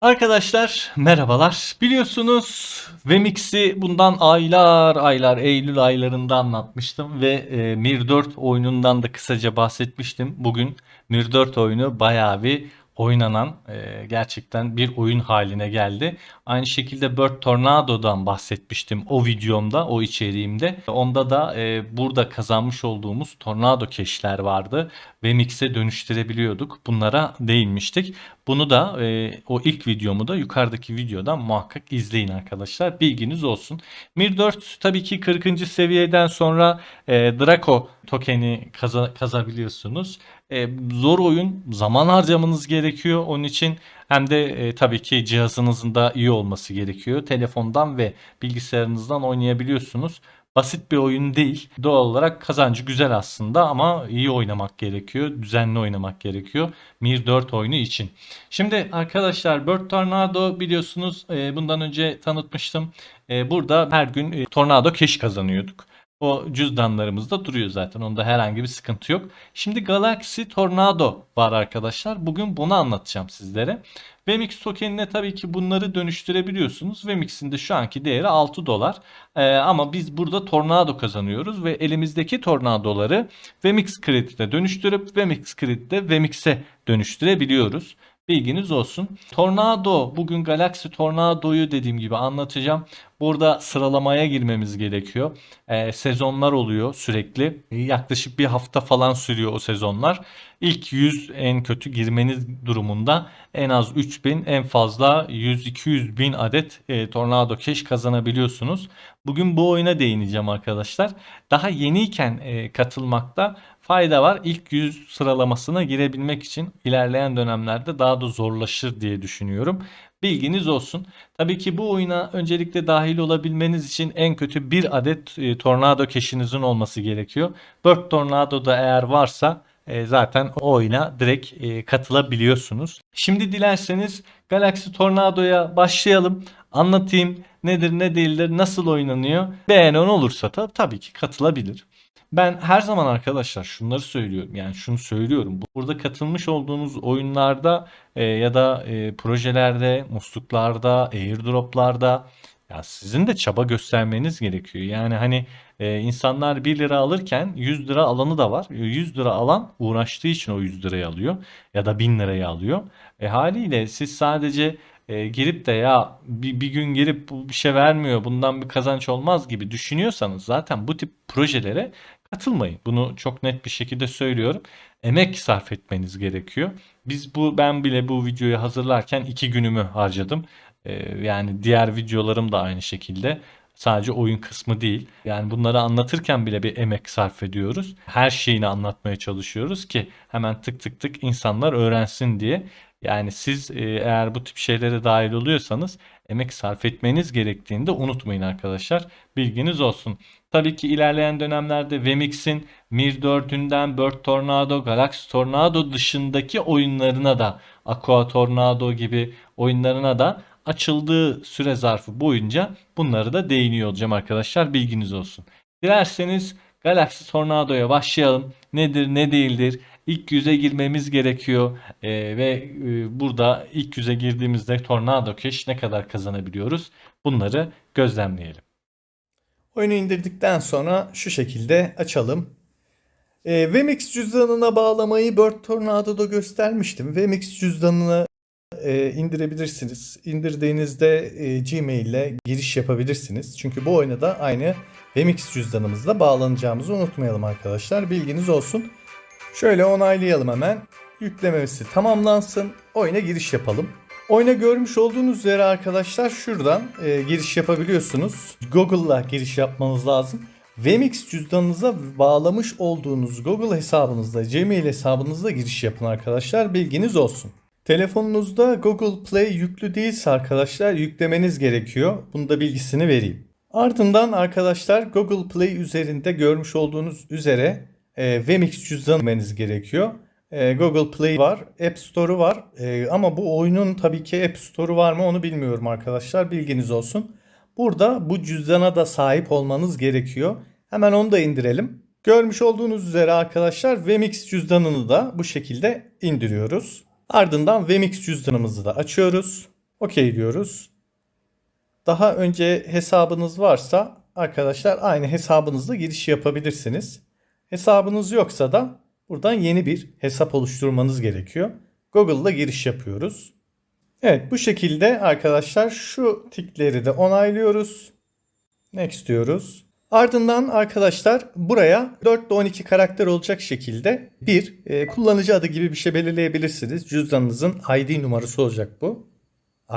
Arkadaşlar merhabalar. Biliyorsunuz Vemix'i bundan aylar aylar Eylül aylarında anlatmıştım ve e, Mir 4 oyunundan da kısaca bahsetmiştim. Bugün Mir 4 oyunu bayağı bir oynanan e, gerçekten bir oyun haline geldi. Aynı şekilde Bird Tornado'dan bahsetmiştim o videomda, o içeriğimde. Onda da e, burada kazanmış olduğumuz Tornado keşler vardı. Vemix'e dönüştürebiliyorduk. Bunlara değinmiştik. Bunu da e, o ilk videomu da yukarıdaki videodan muhakkak izleyin arkadaşlar. Bilginiz olsun. Mir 4 tabii ki 40. seviyeden sonra e, Draco tokeni kaza, kazabiliyorsunuz. E, zor oyun. Zaman harcamanız gerekiyor. Onun için hem de e, tabii ki cihazınızın da iyi olması gerekiyor. Telefondan ve bilgisayarınızdan oynayabiliyorsunuz. Basit bir oyun değil. Doğal olarak kazancı güzel aslında ama iyi oynamak gerekiyor. Düzenli oynamak gerekiyor. Mir 4 oyunu için. Şimdi arkadaşlar Bird Tornado biliyorsunuz e, bundan önce tanıtmıştım. E, burada her gün e, Tornado keş kazanıyorduk. O cüzdanlarımızda duruyor zaten. Onda herhangi bir sıkıntı yok. Şimdi Galaxy Tornado var arkadaşlar. Bugün bunu anlatacağım sizlere. Vmix tokenine tabii ki bunları dönüştürebiliyorsunuz. Vmix'in de şu anki değeri 6 dolar. Ee, ama biz burada Tornado kazanıyoruz ve elimizdeki Tornadoları Vmix kredite dönüştürüp Vmix kredite Vmix'e dönüştürebiliyoruz. Bilginiz olsun. Tornado, bugün Galaxy Tornado'yu dediğim gibi anlatacağım. Burada sıralamaya girmemiz gerekiyor. Ee, sezonlar oluyor sürekli. Yaklaşık bir hafta falan sürüyor o sezonlar. İlk 100 en kötü girmeniz durumunda en az 3000 en fazla 100-200 bin adet e, Tornado Cash kazanabiliyorsunuz. Bugün bu oyuna değineceğim arkadaşlar. Daha yeniyken e, katılmakta fayda var. İlk 100 sıralamasına girebilmek için ilerleyen dönemlerde daha da zorlaşır diye düşünüyorum. Bilginiz olsun. Tabii ki bu oyuna öncelikle dahil olabilmeniz için en kötü bir adet e, Tornado Cash'inizin olması gerekiyor. Bird Tornado da eğer varsa e, zaten o oyuna direkt e, katılabiliyorsunuz. Şimdi dilerseniz Galaxy Tornado'ya başlayalım. Anlatayım nedir ne değildir nasıl oynanıyor. Beğenen olursa da tabii ki katılabilir. Ben her zaman arkadaşlar şunları söylüyorum. Yani şunu söylüyorum. Burada katılmış olduğunuz oyunlarda e, ya da e, projelerde, musluklarda, airdroplarda ya sizin de çaba göstermeniz gerekiyor. Yani hani e, insanlar 1 lira alırken 100 lira alanı da var. 100 lira alan uğraştığı için o 100 lirayı alıyor ya da 1000 lirayı alıyor. E, haliyle siz sadece e, girip de ya bir, bir gün gelip bu bir şey vermiyor bundan bir kazanç olmaz gibi düşünüyorsanız zaten bu tip projelere katılmayın. Bunu çok net bir şekilde söylüyorum. Emek sarf etmeniz gerekiyor. Biz bu ben bile bu videoyu hazırlarken iki günümü harcadım. Ee, yani diğer videolarım da aynı şekilde. Sadece oyun kısmı değil. Yani bunları anlatırken bile bir emek sarf ediyoruz. Her şeyini anlatmaya çalışıyoruz ki hemen tık tık tık insanlar öğrensin diye. Yani siz e, eğer bu tip şeylere dahil oluyorsanız emek sarf etmeniz gerektiğini de unutmayın arkadaşlar. Bilginiz olsun. Tabii ki ilerleyen dönemlerde Vmix'in Mir 4'ünden Bird Tornado, Galaxy Tornado dışındaki oyunlarına da Aqua Tornado gibi oyunlarına da açıldığı süre zarfı boyunca bunları da değiniyor olacağım arkadaşlar. Bilginiz olsun. Dilerseniz Galaxy Tornado'ya başlayalım. Nedir ne değildir? İlk yüze girmemiz gerekiyor Ee, ve e, burada ilk yüze girdiğimizde Tornado Cash ne kadar kazanabiliyoruz? Bunları gözlemleyelim. Oyunu indirdikten sonra şu şekilde açalım. E, Vmix cüzdanına bağlamayı Bird Tornado'da göstermiştim. Vmix cüzdanını e, indirebilirsiniz. İndirdiğinizde e, Gmail ile giriş yapabilirsiniz. Çünkü bu oyuna da aynı Vmix cüzdanımızla bağlanacağımızı unutmayalım arkadaşlar. Bilginiz olsun. Şöyle onaylayalım hemen. Yüklemesi tamamlansın. Oyuna giriş yapalım. Oyuna görmüş olduğunuz üzere arkadaşlar şuradan e, giriş yapabiliyorsunuz. Google'la giriş yapmanız lazım. Vmix cüzdanınıza bağlamış olduğunuz Google hesabınızda, Gmail hesabınızda giriş yapın arkadaşlar. Bilginiz olsun. Telefonunuzda Google Play yüklü değilse arkadaşlar yüklemeniz gerekiyor. Bunu da bilgisini vereyim. Ardından arkadaşlar Google Play üzerinde görmüş olduğunuz üzere e, Vmix cüzdanı gerekiyor. E, Google Play var, App Store'u var. E, ama bu oyunun tabii ki App Store'u var mı onu bilmiyorum arkadaşlar. Bilginiz olsun. Burada bu cüzdana da sahip olmanız gerekiyor. Hemen onu da indirelim. Görmüş olduğunuz üzere arkadaşlar Vmix cüzdanını da bu şekilde indiriyoruz. Ardından Vmix cüzdanımızı da açıyoruz. Okey diyoruz. Daha önce hesabınız varsa arkadaşlar aynı hesabınızla giriş yapabilirsiniz. Hesabınız yoksa da buradan yeni bir hesap oluşturmanız gerekiyor. Google'da giriş yapıyoruz. Evet bu şekilde arkadaşlar şu tikleri de onaylıyoruz. Next diyoruz. Ardından arkadaşlar buraya 4 ile 12 karakter olacak şekilde bir e, kullanıcı adı gibi bir şey belirleyebilirsiniz. Cüzdanınızın ID numarası olacak bu.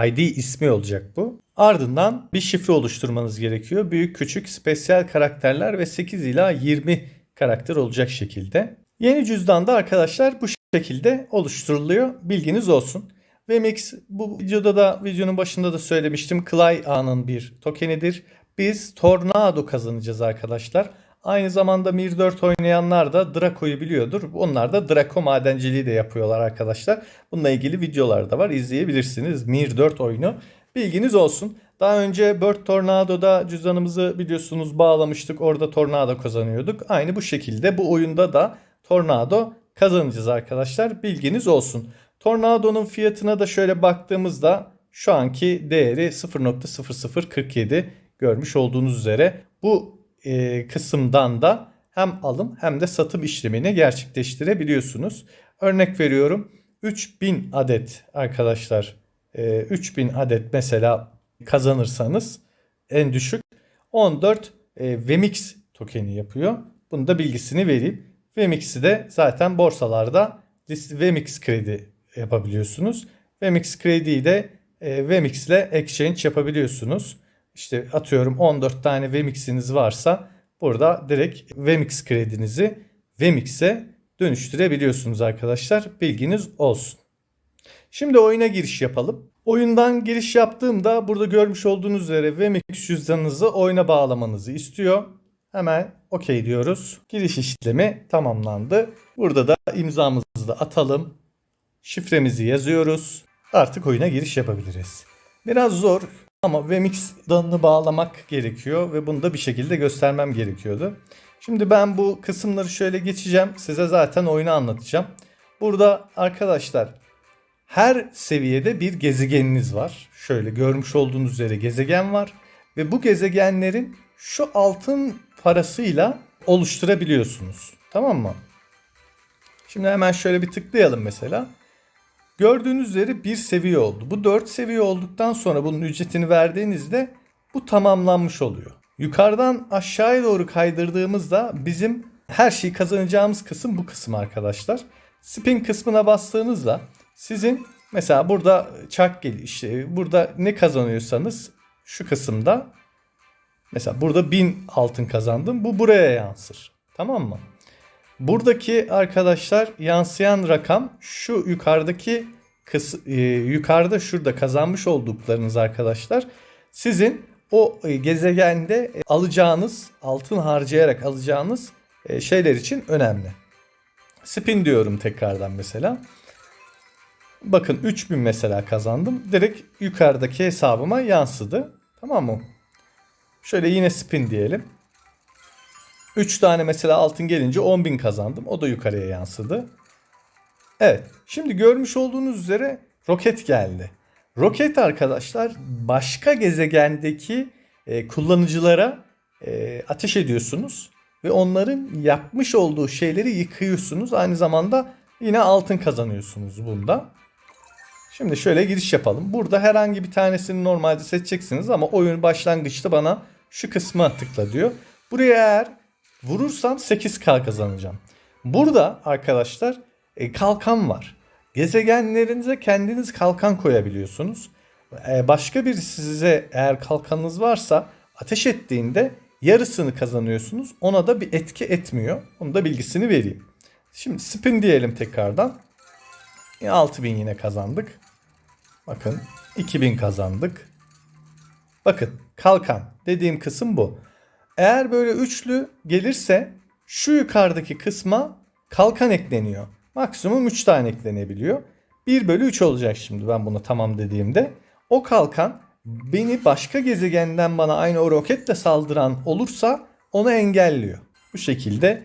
ID ismi olacak bu. Ardından bir şifre oluşturmanız gerekiyor. Büyük, küçük, spesiyel karakterler ve 8 ila 20 karakter olacak şekilde. Yeni cüzdanda arkadaşlar bu şekilde oluşturuluyor. Bilginiz olsun. VMix bu videoda da videonun başında da söylemiştim. Clay ağının bir tokenidir. Biz Tornado kazanacağız arkadaşlar. Aynı zamanda Mir 4 oynayanlar da Draco'yu biliyordur. Onlar da Draco madenciliği de yapıyorlar arkadaşlar. Bununla ilgili videolar da var. İzleyebilirsiniz. Mir 4 oyunu. Bilginiz olsun. Daha önce Bird Tornado'da cüzdanımızı biliyorsunuz bağlamıştık. Orada Tornado kazanıyorduk. Aynı bu şekilde bu oyunda da Tornado kazanacağız arkadaşlar. Bilginiz olsun. Tornado'nun fiyatına da şöyle baktığımızda şu anki değeri 0.0047 görmüş olduğunuz üzere bu e, kısımdan da hem alım hem de satım işlemini gerçekleştirebiliyorsunuz. Örnek veriyorum 3000 adet arkadaşlar e, 3000 adet mesela kazanırsanız en düşük 14 e, Vemix tokeni yapıyor. Bunu da bilgisini vereyim. Vemix'i de zaten borsalarda Vemix kredi yapabiliyorsunuz. Vemix krediyi de e, Vemix ile exchange yapabiliyorsunuz. İşte atıyorum 14 tane Vemix'iniz varsa burada direkt Vemix kredinizi Vemix'e dönüştürebiliyorsunuz arkadaşlar. Bilginiz olsun. Şimdi oyuna giriş yapalım. Oyundan giriş yaptığımda burada görmüş olduğunuz üzere Vemix cüzdanınızı oyuna bağlamanızı istiyor. Hemen OK diyoruz. Giriş işlemi tamamlandı. Burada da imzamızı da atalım. Şifremizi yazıyoruz. Artık oyuna giriş yapabiliriz. Biraz zor ama Vmix danını bağlamak gerekiyor ve bunu da bir şekilde göstermem gerekiyordu. Şimdi ben bu kısımları şöyle geçeceğim. Size zaten oyunu anlatacağım. Burada arkadaşlar her seviyede bir gezegeniniz var. Şöyle görmüş olduğunuz üzere gezegen var. Ve bu gezegenlerin şu altın parasıyla oluşturabiliyorsunuz. Tamam mı? Şimdi hemen şöyle bir tıklayalım mesela. Gördüğünüz üzere bir seviye oldu. Bu 4 seviye olduktan sonra bunun ücretini verdiğinizde bu tamamlanmış oluyor. Yukarıdan aşağıya doğru kaydırdığımızda bizim her şeyi kazanacağımız kısım bu kısım arkadaşlar. Spin kısmına bastığınızda sizin mesela burada çark gel işte burada ne kazanıyorsanız şu kısımda mesela burada 1000 altın kazandım. Bu buraya yansır. Tamam mı? Buradaki arkadaşlar yansıyan rakam şu yukarıdaki kıs e, yukarıda şurada kazanmış olduklarınız arkadaşlar sizin o e, gezegende e, alacağınız altın harcayarak alacağınız e, şeyler için önemli. Spin diyorum tekrardan mesela. Bakın 3000 mesela kazandım. Direkt yukarıdaki hesabıma yansıdı. Tamam mı? Şöyle yine spin diyelim. 3 tane mesela altın gelince 10.000 kazandım. O da yukarıya yansıdı. Evet. Şimdi görmüş olduğunuz üzere roket geldi. Roket arkadaşlar başka gezegendeki e, kullanıcılara e, ateş ediyorsunuz ve onların yapmış olduğu şeyleri yıkıyorsunuz. Aynı zamanda yine altın kazanıyorsunuz bunda. Şimdi şöyle giriş yapalım. Burada herhangi bir tanesini normalde seçeceksiniz ama oyun başlangıçta bana şu kısma tıkla diyor. Buraya eğer vurursam 8K kazanacağım. Burada arkadaşlar e, kalkan var. Gezegenlerinize kendiniz kalkan koyabiliyorsunuz. E, başka birisi size eğer kalkanınız varsa ateş ettiğinde yarısını kazanıyorsunuz. Ona da bir etki etmiyor. Onu da bilgisini vereyim. Şimdi spin diyelim tekrardan. E, 6000 yine kazandık. Bakın 2000 kazandık. Bakın kalkan dediğim kısım bu. Eğer böyle üçlü gelirse şu yukarıdaki kısma kalkan ekleniyor. Maksimum 3 tane eklenebiliyor. 1 bölü 3 olacak şimdi ben bunu tamam dediğimde. O kalkan beni başka gezegenden bana aynı o roketle saldıran olursa onu engelliyor. Bu şekilde.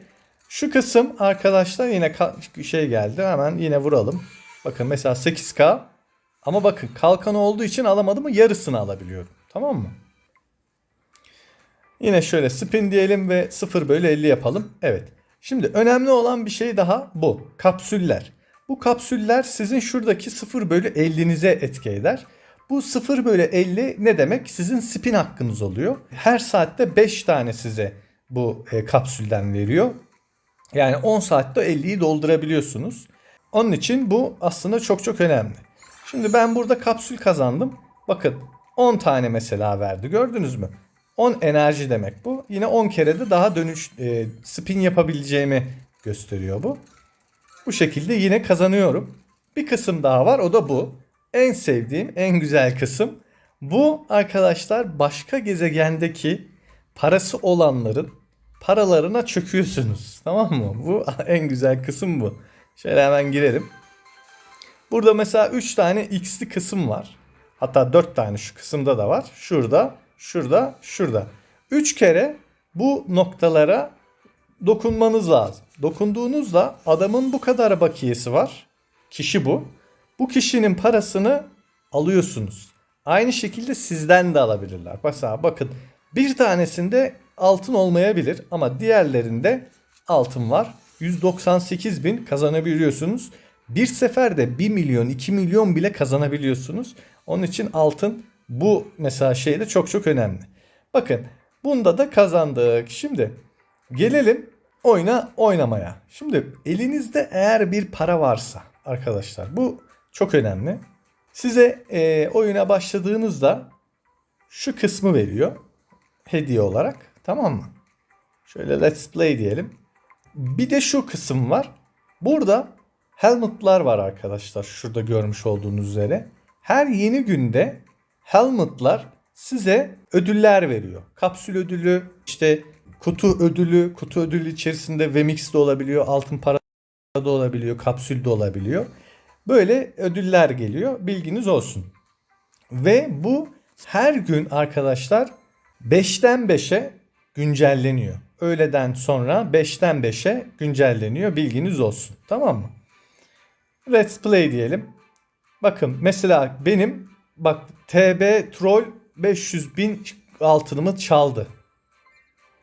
Şu kısım arkadaşlar yine şey geldi. Hemen yine vuralım. Bakın mesela 8K Ama bakın kalkan olduğu için alamadım mı yarısını alabiliyorum. Tamam mı? Yine şöyle spin diyelim ve 0 bölü 50 yapalım. Evet. Şimdi önemli olan bir şey daha bu. Kapsüller. Bu kapsüller sizin şuradaki 0 bölü 50'nize etki eder. Bu 0 bölü 50 ne demek? Sizin spin hakkınız oluyor. Her saatte 5 tane size bu e, kapsülden veriyor. Yani 10 saatte 50'yi doldurabiliyorsunuz. Onun için bu aslında çok çok önemli. Şimdi ben burada kapsül kazandım. Bakın 10 tane mesela verdi. Gördünüz mü? 10 enerji demek bu. Yine 10 kere de daha dönüş e, spin yapabileceğimi gösteriyor bu. Bu şekilde yine kazanıyorum. Bir kısım daha var o da bu. En sevdiğim, en güzel kısım. Bu arkadaşlar başka gezegendeki parası olanların paralarına çöküyorsunuz. Tamam mı? Bu en güzel kısım bu. Şöyle hemen girelim. Burada mesela 3 tane x'li kısım var. Hatta 4 tane şu kısımda da var. Şurada, şurada, şurada. 3 kere bu noktalara dokunmanız lazım. Dokunduğunuzda adamın bu kadar bakiyesi var. Kişi bu. Bu kişinin parasını alıyorsunuz. Aynı şekilde sizden de alabilirler. Mesela bakın bir tanesinde altın olmayabilir ama diğerlerinde altın var. 198 bin kazanabiliyorsunuz. Bir seferde 1 milyon 2 milyon bile kazanabiliyorsunuz. Onun için altın bu mesela şeyde çok çok önemli. Bakın bunda da kazandık. Şimdi gelelim oyuna oynamaya. Şimdi elinizde eğer bir para varsa arkadaşlar bu çok önemli. Size e, oyuna başladığınızda şu kısmı veriyor hediye olarak tamam mı? Şöyle let's play diyelim. Bir de şu kısım var. Burada helmetlar var arkadaşlar. Şurada görmüş olduğunuz üzere. Her yeni günde helmetlar size ödüller veriyor. Kapsül ödülü, işte kutu ödülü, kutu ödülü içerisinde Vemix de olabiliyor, altın para da olabiliyor, kapsül de olabiliyor. Böyle ödüller geliyor. Bilginiz olsun. Ve bu her gün arkadaşlar 5'ten 5'e güncelleniyor. Öğleden sonra 5'ten 5'e güncelleniyor. Bilginiz olsun. Tamam mı? Let's play diyelim. Bakın mesela benim bak TB Troll 500 bin altınımı çaldı.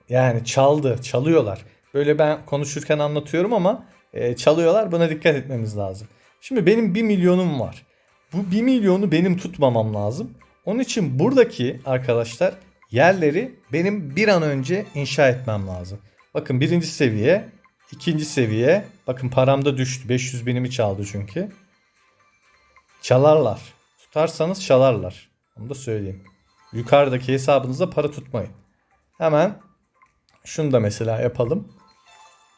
Yani çaldı, çalıyorlar. Böyle ben konuşurken anlatıyorum ama e, çalıyorlar. Buna dikkat etmemiz lazım. Şimdi benim 1 milyonum var. Bu 1 milyonu benim tutmamam lazım. Onun için buradaki arkadaşlar yerleri benim bir an önce inşa etmem lazım. Bakın birinci seviye, ikinci seviye. Bakın param da düştü. 500 binimi çaldı çünkü. Çalarlar. Tutarsanız çalarlar. Onu da söyleyeyim. Yukarıdaki hesabınıza para tutmayın. Hemen şunu da mesela yapalım.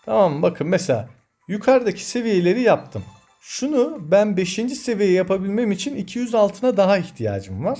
Tamam mı? Bakın mesela yukarıdaki seviyeleri yaptım. Şunu ben 5. seviye yapabilmem için 200 altına daha ihtiyacım var.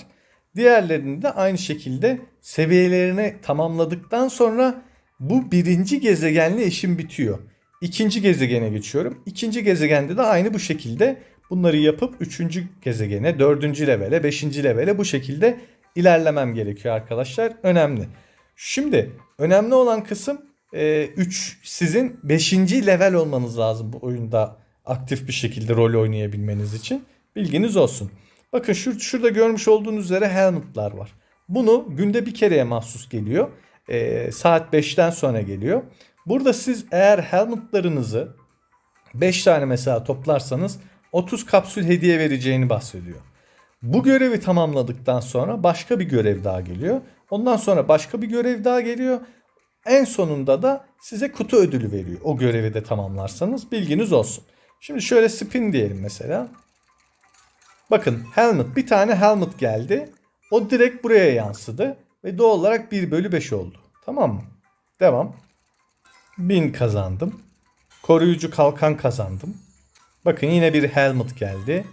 Diğerlerini de aynı şekilde seviyelerini tamamladıktan sonra bu birinci gezegenle işim bitiyor. İkinci gezegene geçiyorum. İkinci gezegende de aynı bu şekilde bunları yapıp üçüncü gezegene, dördüncü levele, beşinci levele bu şekilde ilerlemem gerekiyor arkadaşlar. Önemli. Şimdi önemli olan kısım 3 sizin 5. level olmanız lazım bu oyunda aktif bir şekilde rol oynayabilmeniz için. Bilginiz olsun. Bakın şur şurada görmüş olduğunuz üzere helmetlar var. Bunu günde bir kereye mahsus geliyor. Ee, saat 5'ten sonra geliyor. Burada siz eğer helmetlarınızı 5 tane mesela toplarsanız 30 kapsül hediye vereceğini bahsediyor. Bu görevi tamamladıktan sonra başka bir görev daha geliyor. Ondan sonra başka bir görev daha geliyor. En sonunda da size kutu ödülü veriyor. O görevi de tamamlarsanız bilginiz olsun. Şimdi şöyle spin diyelim mesela. Bakın helmet bir tane helmet geldi. O direkt buraya yansıdı. Ve doğal olarak 1 bölü 5 oldu. Tamam mı? Devam. 1000 kazandım. Koruyucu kalkan kazandım. Bakın yine bir helmet geldi.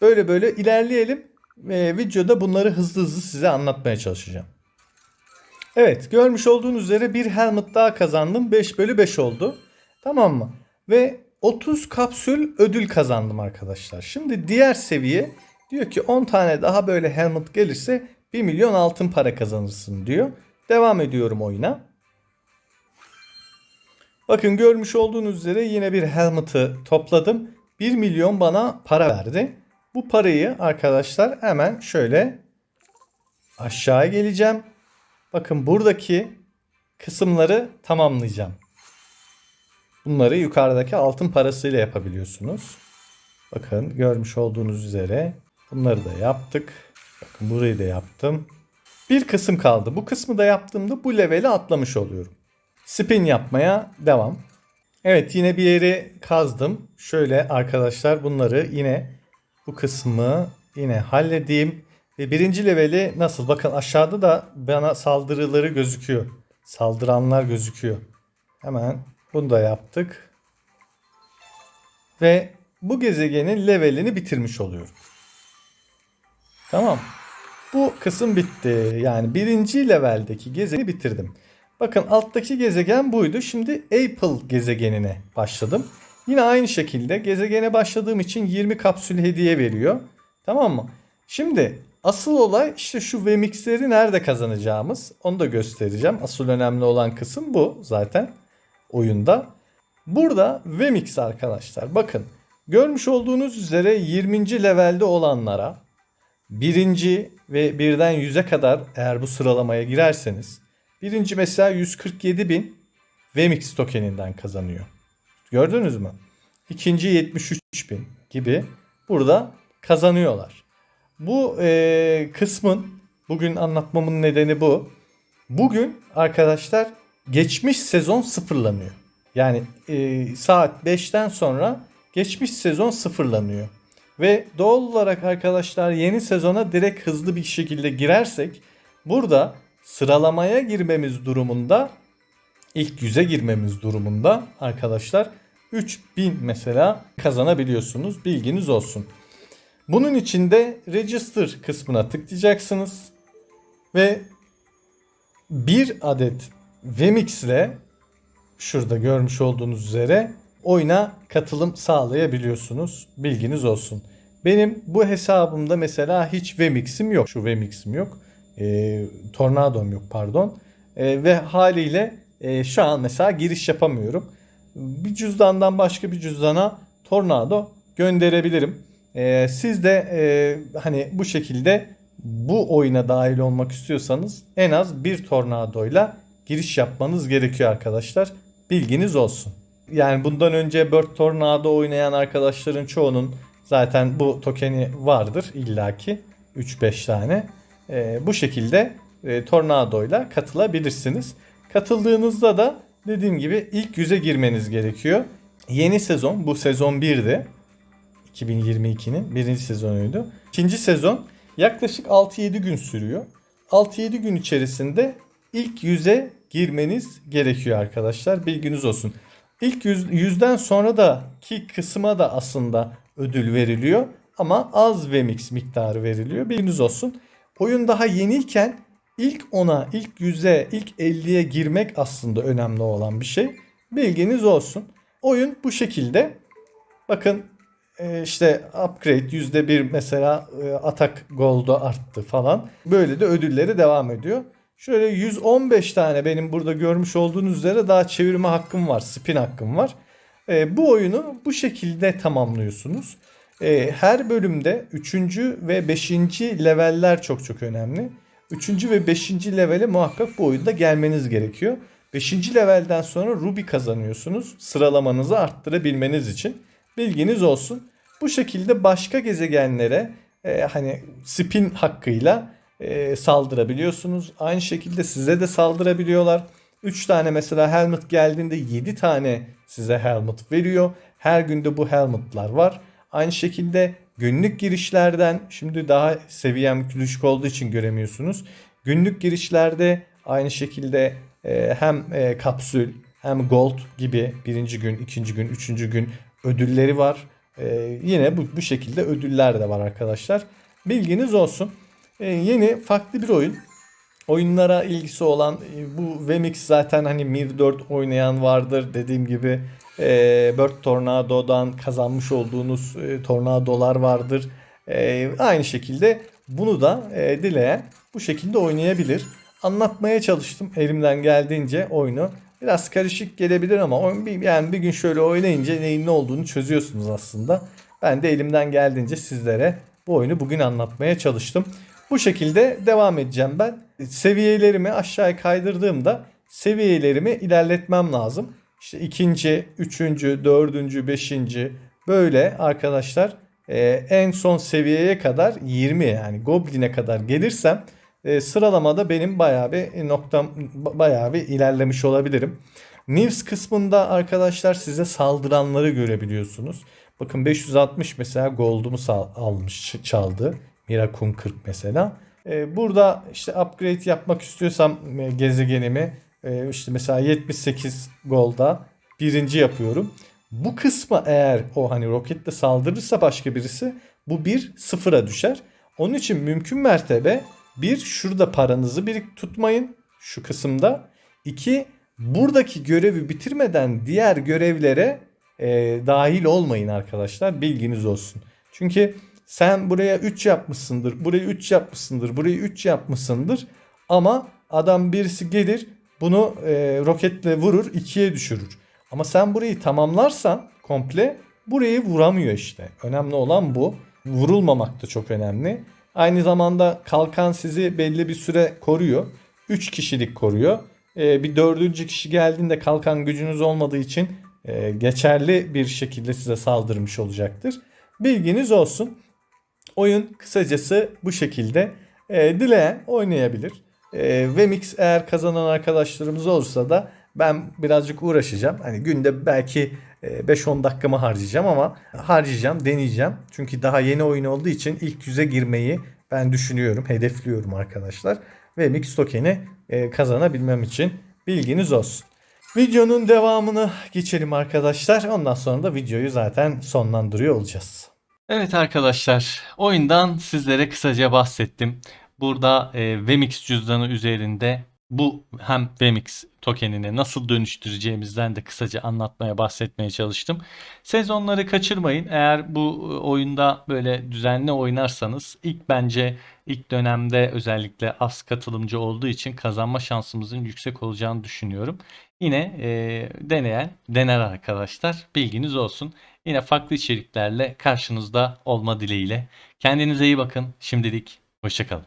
Böyle böyle ilerleyelim. Ve videoda bunları hızlı hızlı size anlatmaya çalışacağım. Evet görmüş olduğunuz üzere bir helmet daha kazandım. 5 bölü 5 oldu. Tamam mı? Ve 30 kapsül ödül kazandım arkadaşlar. Şimdi diğer seviye diyor ki 10 tane daha böyle helmet gelirse 1 milyon altın para kazanırsın diyor. Devam ediyorum oyuna. Bakın görmüş olduğunuz üzere yine bir helmet'ı topladım. 1 milyon bana para verdi. Bu parayı arkadaşlar hemen şöyle aşağıya geleceğim. Bakın buradaki kısımları tamamlayacağım. Bunları yukarıdaki altın parasıyla yapabiliyorsunuz. Bakın görmüş olduğunuz üzere bunları da yaptık. Bakın burayı da yaptım. Bir kısım kaldı. Bu kısmı da yaptığımda bu leveli atlamış oluyorum. Spin yapmaya devam. Evet yine bir yeri kazdım. Şöyle arkadaşlar bunları yine bu kısmı yine halledeyim. Ve birinci leveli nasıl? Bakın aşağıda da bana saldırıları gözüküyor. Saldıranlar gözüküyor. Hemen bunu da yaptık. Ve bu gezegenin levelini bitirmiş oluyorum. Tamam. Bu kısım bitti. Yani birinci leveldeki gezegeni bitirdim. Bakın alttaki gezegen buydu. Şimdi Apple gezegenine başladım. Yine aynı şekilde gezegene başladığım için 20 kapsül hediye veriyor. Tamam mı? Şimdi asıl olay işte şu VMX'leri nerede kazanacağımız. Onu da göstereceğim. Asıl önemli olan kısım bu zaten oyunda. Burada VMX arkadaşlar. Bakın görmüş olduğunuz üzere 20. levelde olanlara birinci ve birden 100'e kadar eğer bu sıralamaya girerseniz birinci mesela 147 bin VMX tokeninden kazanıyor. Gördünüz mü? İkinci 73 bin gibi burada kazanıyorlar. Bu e, kısmın bugün anlatmamın nedeni bu. Bugün arkadaşlar geçmiş sezon sıfırlanıyor. Yani e, saat 5'ten sonra geçmiş sezon sıfırlanıyor. Ve doğal olarak arkadaşlar yeni sezona direkt hızlı bir şekilde girersek burada sıralamaya girmemiz durumunda ilk yüze girmemiz durumunda arkadaşlar 3000 mesela kazanabiliyorsunuz. Bilginiz olsun. Bunun için de register kısmına tıklayacaksınız ve bir adet Vmix ile şurada görmüş olduğunuz üzere oyuna katılım sağlayabiliyorsunuz. Bilginiz olsun. Benim bu hesabımda mesela hiç Vmix'im yok. Şu Vmix'im yok. E, Tornado'm yok pardon. E, ve haliyle e, şu an mesela giriş yapamıyorum. Bir cüzdandan başka bir cüzdana Tornado gönderebilirim. E, siz de e, hani bu şekilde bu oyuna dahil olmak istiyorsanız en az bir tornadoyla giriş yapmanız gerekiyor arkadaşlar. Bilginiz olsun. Yani bundan önce Bird Tornado oynayan arkadaşların çoğunun zaten bu tokeni vardır illaki 3-5 tane. Ee, bu şekilde e, Tornado'yla katılabilirsiniz. Katıldığınızda da dediğim gibi ilk yüze girmeniz gerekiyor. Yeni sezon bu sezon 1'de 2022'nin birinci sezonuydu. İkinci sezon yaklaşık 6-7 gün sürüyor. 6-7 gün içerisinde ilk yüze girmeniz gerekiyor arkadaşlar. Bilginiz olsun. İlk yüz, yüzden sonra da ki kısma da aslında ödül veriliyor. Ama az VMX miktarı veriliyor. Bilginiz olsun. Oyun daha yeniyken ilk 10'a, ilk 100'e, ilk 50'ye girmek aslında önemli olan bir şey. Bilginiz olsun. Oyun bu şekilde. Bakın e, işte upgrade %1 mesela e, atak gold'u arttı falan. Böyle de ödülleri devam ediyor. Şöyle 115 tane benim burada görmüş olduğunuz üzere daha çevirme hakkım var, spin hakkım var. E, bu oyunu bu şekilde tamamlıyorsunuz. E, her bölümde 3. ve 5. leveller çok çok önemli. 3. ve 5. levele muhakkak bu oyunda gelmeniz gerekiyor. 5. levelden sonra Ruby kazanıyorsunuz sıralamanızı arttırabilmeniz için. Bilginiz olsun. Bu şekilde başka gezegenlere e, hani spin hakkıyla e, saldırabiliyorsunuz. Aynı şekilde size de saldırabiliyorlar. 3 tane mesela helmet geldiğinde 7 tane size helmet veriyor. Her günde bu helmetlar var. Aynı şekilde günlük girişlerden şimdi daha seviyem düşük olduğu için göremiyorsunuz. Günlük girişlerde aynı şekilde e, hem e, kapsül hem gold gibi birinci gün, ikinci gün, üçüncü gün ödülleri var. E, yine bu, bu şekilde ödüller de var arkadaşlar. Bilginiz olsun. E, yeni farklı bir oyun. Oyunlara ilgisi olan e, bu VMix zaten hani Mir 4 oynayan vardır dediğim gibi. E, Bird Tornado'dan kazanmış olduğunuz e, tornadolar vardır. E, aynı şekilde bunu da e, dileyen bu şekilde oynayabilir. Anlatmaya çalıştım elimden geldiğince oyunu. Biraz karışık gelebilir ama oyun bir, yani bir gün şöyle oynayınca neyin ne olduğunu çözüyorsunuz aslında. Ben de elimden geldiğince sizlere bu oyunu bugün anlatmaya çalıştım. Bu şekilde devam edeceğim ben. Seviyelerimi aşağıya kaydırdığımda seviyelerimi ilerletmem lazım. İşte ikinci, üçüncü, dördüncü, beşinci böyle arkadaşlar e, en son seviyeye kadar 20 yani Goblin'e kadar gelirsem e, sıralamada benim bayağı bir noktam bayağı bir ilerlemiş olabilirim. News kısmında arkadaşlar size saldıranları görebiliyorsunuz. Bakın 560 mesela Gold'umu almış çaldı. Mirakun 40 mesela. E, burada işte upgrade yapmak istiyorsam e, gezegenimi e, işte mesela 78 Gold'a birinci yapıyorum. Bu kısma eğer o hani roketle saldırırsa başka birisi bu bir sıfıra düşer. Onun için mümkün mertebe bir şurada paranızı birik tutmayın şu kısımda. İki buradaki görevi bitirmeden diğer görevlere e, dahil olmayın arkadaşlar. Bilginiz olsun. Çünkü sen buraya 3 yapmışsındır, burayı 3 yapmışsındır, burayı 3 yapmışsındır. Ama adam birisi gelir bunu e, roketle vurur, ikiye düşürür. Ama sen burayı tamamlarsan komple burayı vuramıyor işte. Önemli olan bu. Vurulmamak da çok önemli. Aynı zamanda kalkan sizi belli bir süre koruyor. 3 kişilik koruyor. Ee, bir dördüncü kişi geldiğinde kalkan gücünüz olmadığı için e, geçerli bir şekilde size saldırmış olacaktır. Bilginiz olsun. Oyun kısacası bu şekilde. Ee, dileyen oynayabilir. Ee, Vemix eğer kazanan arkadaşlarımız olursa da ben birazcık uğraşacağım. Hani günde belki e, 5-10 dakikamı harcayacağım ama harcayacağım, deneyeceğim. Çünkü daha yeni oyun olduğu için ilk yüze girmeyi ben düşünüyorum, hedefliyorum arkadaşlar. Ve Mix Token'i e, kazanabilmem için bilginiz olsun. Videonun devamını geçelim arkadaşlar. Ondan sonra da videoyu zaten sonlandırıyor olacağız. Evet arkadaşlar, oyundan sizlere kısaca bahsettim. Burada e, Vemix cüzdanı üzerinde bu hem Vemix tokenini nasıl dönüştüreceğimizden de kısaca anlatmaya bahsetmeye çalıştım. Sezonları kaçırmayın. Eğer bu e, oyunda böyle düzenli oynarsanız ilk bence ilk dönemde özellikle az katılımcı olduğu için kazanma şansımızın yüksek olacağını düşünüyorum. Yine e, deneyen dener arkadaşlar. Bilginiz olsun. Yine farklı içeriklerle karşınızda olma dileğiyle. Kendinize iyi bakın. Şimdilik hoşçakalın.